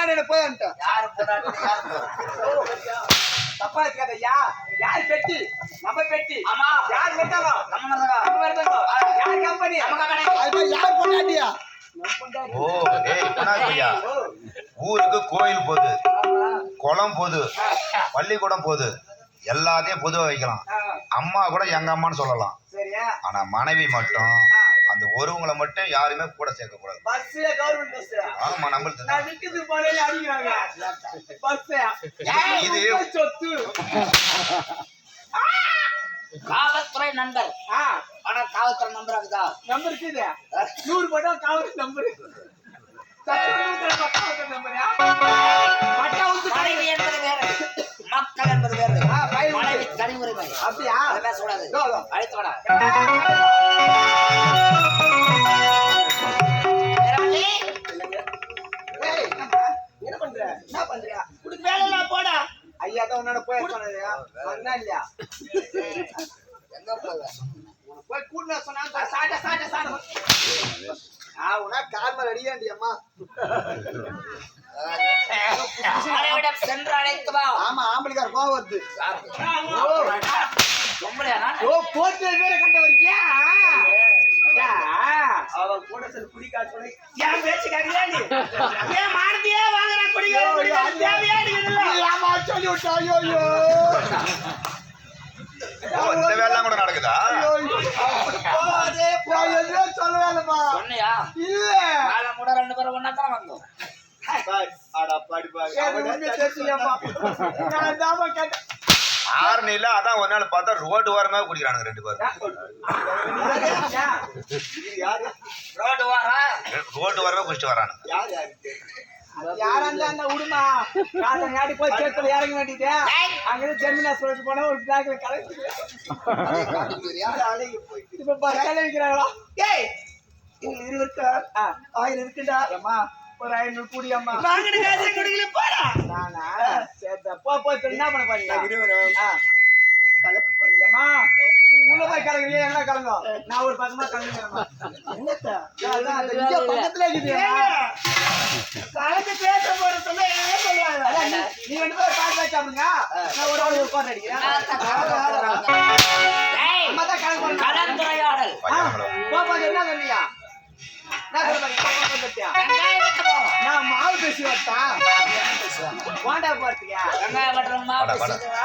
பொண்டாடி வந்துட்டேன் யாரு பொண்டாட்டி? தப்பா இருக்காத ஐயா யார் பெட்டி? நம்ம பெட்டி. ஆமா. யார் நம்ம யார் கம்பெனி நம்ம கம்பெனி. அது போய் யார் பொண்டாட்டியா? ஓ ஊருக்கு கோயில் போகுது குளம் போகுது பள்ளிக்கூடம் போகுது எல்லாத்தையும் பொதுவா வைக்கலாம். அம்மா கூட எங்க அம்மான்னு சொல்லலாம். சரியா? ஆனா மனைவி மட்டும். அந்த ஒருவங்களை மட்டும் யாருமே கூட சேர்க்க கூடாது பஸ்ல கவர்மெண்ட் பஸ் ஆமா நம்மளுக்கு நான் விற்கிறது போனே அடிக்கிறாங்க. பஸ் இது சொத்து. காவல்துறை நண்பர். ஆ. ஆனா காவல்துறை நம்பர் இருக்குதா நம்பர் இருக்குது நூறு பட்டா காவல் நம்பர். மனைவி என்பது வேறு. மக்கள் என்பது வேறு. மனைவி தனி உரிமை அப்படியா பேசக்கூடாது. அழைத்து என்ன பண்ற? என்ன பண்றியா? உனக்கு வேலையெல்லாம் போடா. ஐயா தான் உன்னோட போய் சொன்னது வந்தா இல்லையா? எங்க போவ உனக்கு போய் கூட்டினா சொன்னா சாட்ட சாட்ட சாட்ட ஆ உனா கார் மேல அடியாண்டி அம்மா சென்று அழைத்து வா. ஆமா ஆம்பளைக்கார கோவம் வருது. ஓ போட்டு வேற கண்ட வரியா அவ கூட சொல்லி ஏன் பேச்சு கேட்கலையா நீ? ஏன் மானத்தையே ஐயோ ஐயோ இந்த வேலைலாம் கூட நடக்குதா? சொல்லவேலமா சொன்னியா? இல்ல. வேலை ரெண்டு பேரும் தான் வந்தோம். அதான் ஒரு நாள் பார்த்தா ரோடு ஓரமா குடிக்கிறானுங்க ரெண்டு பேரும். யாரு? ரோடு வாரா ரோடு ஓரமா குடிச்சிட்டு வரானுங்க. யார் இருந்தா அந்த விடுமா காலை நாடி போய் இறங்க வேண்டியது அங்க ஜெமினா சொல்லிட்டு போனா ஒரு பேக்ல கலெக்ட் இப்ப வைக்கிறாங்களா? ஏய்! இங்க இருபத்தி ஆயிரம் இருக்குடா. அம்மா ஒரு ஐநூறு கூடி அம்மா. வாங்கின காசு குடிக்கல நானா? சரி போ என்ன பண்ண பாருங்க போறீங்க அம்மா நீ உள்ள போய் என்ன கலங்க நான் ஒரு பக்கமா கலங்குறேம்மா என்னத்த? இங்க பக்கத்துல இருக்குது கலந்து பேச போற நீ ரெண்டு பேரும் பாத்து வச்சாமுங்க நான் ஒரு ஆள் அடிக்கிறேன். அம்மா தான் போறேன் கலந்துரையாடல். பாப்பா என்ன சொன்னியா நான் வெட்ட மாவு பேசி வச்சா? வாண்டா பார்த்தியா வெங்காயம் வெட்டுறோமா வாடா, வாடா.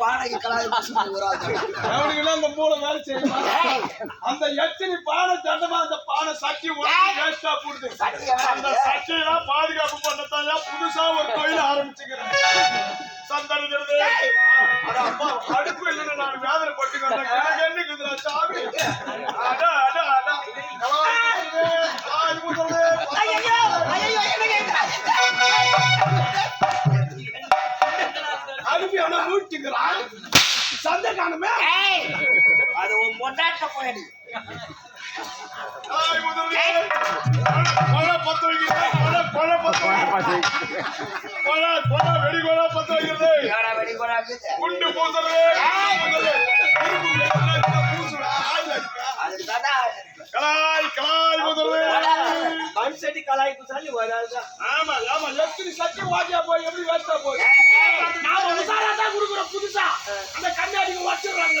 பானைக்கு கலாய் பூசிட்டு வராது அவனுக்கு அந்த மூளை வேலை செய்யுமா? அந்த எத்தனை பானை தண்டமா அந்த பானை சட்டி வேஸ்டா போடுது. அந்த சட்டியெல்லாம் பாதுகாப்பு பண்ணத்தாயா புதுசா ஒரு கோயில் ஆரம்பிச்சுக்கிறேன் சந்தடிக்கிறது அட அப்பா அடுப்பு இல்லைன்னு நான் வேதனை பட்டுக்கிறேன் ஆயில் அடிக்க. அதுக்கு தாண்டா கலாய் கலாய் பூசுறது. மண் சட்டி கலாய் குசாலி வராதுதான் ஆமா ஆமா. எத்தனை சட்டி வாஜியா போய் எப்படி வேஸ்டா போய்? நான் ஒரு சாரா தான் குடுக்குறேன் புதுசா. அந்த கண்ணாடிக்கு வச்சிடுறாங்க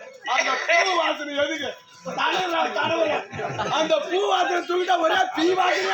அந்த பூ வாசனை எதுக்கு அந்த பூ வாசனை தூக்கிட்டா ஒரே பீ வாசனை